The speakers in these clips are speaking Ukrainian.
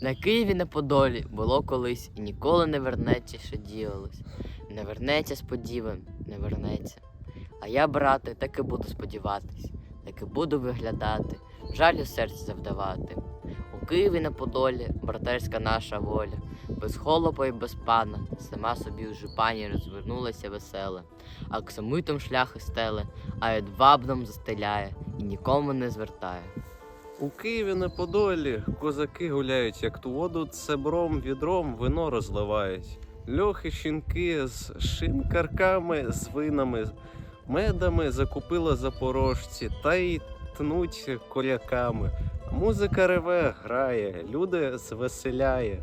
На Києві на Подолі було колись і ніколи не вернеться, що діялось. Не вернеться сподіван, не вернеться. А я, брате, так і буду сподіватись, так і буду виглядати, жалю серці завдавати. У Києві на Подолі братерська наша воля, без холопа і без пана, сама собі у жупані розвернулася весела, а к самитом шляхи стеле, а едвабном застеляє і нікому не звертає. У Києві на Подолі козаки гуляють, як ту воду цебром відром вино розливають. Льохи щінки з шинкарками, з винами, медами закупили запорожці та й тнуть коляками. Музика реве, грає, люди звеселяє.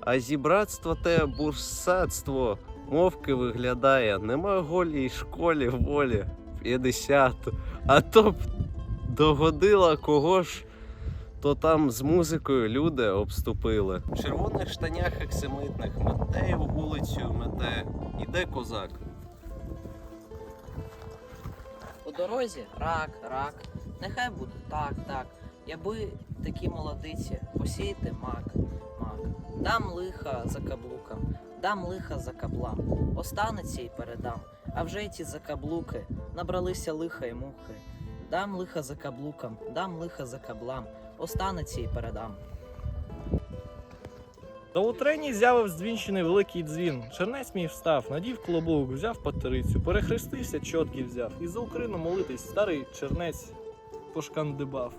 А зібратство те бурсацтво мовки виглядає. Нема голій школі волі 50. А то б догодила кого ж, то там з музикою люди обступили. В червоних штанях ексемитних Матею вулицю мете. Іде козак. У дорозі рак, рак, нехай буде так, так. Яби такі молодиці, посійте мак, мак. Дам лиха за каблуком, дам лиха за каблам, останеться й передам. А вже й ті закаблуки набралися лиха й мухи. Дам лиха за каблукам, дам лиха за каблам, останеться і передам. Та у трені з'явив здвінчений великий дзвін. Чернець мій встав, надів клобук, взяв патерицю, перехрестився, чотки взяв. І за Україну молитись старий чернець пошкандибав.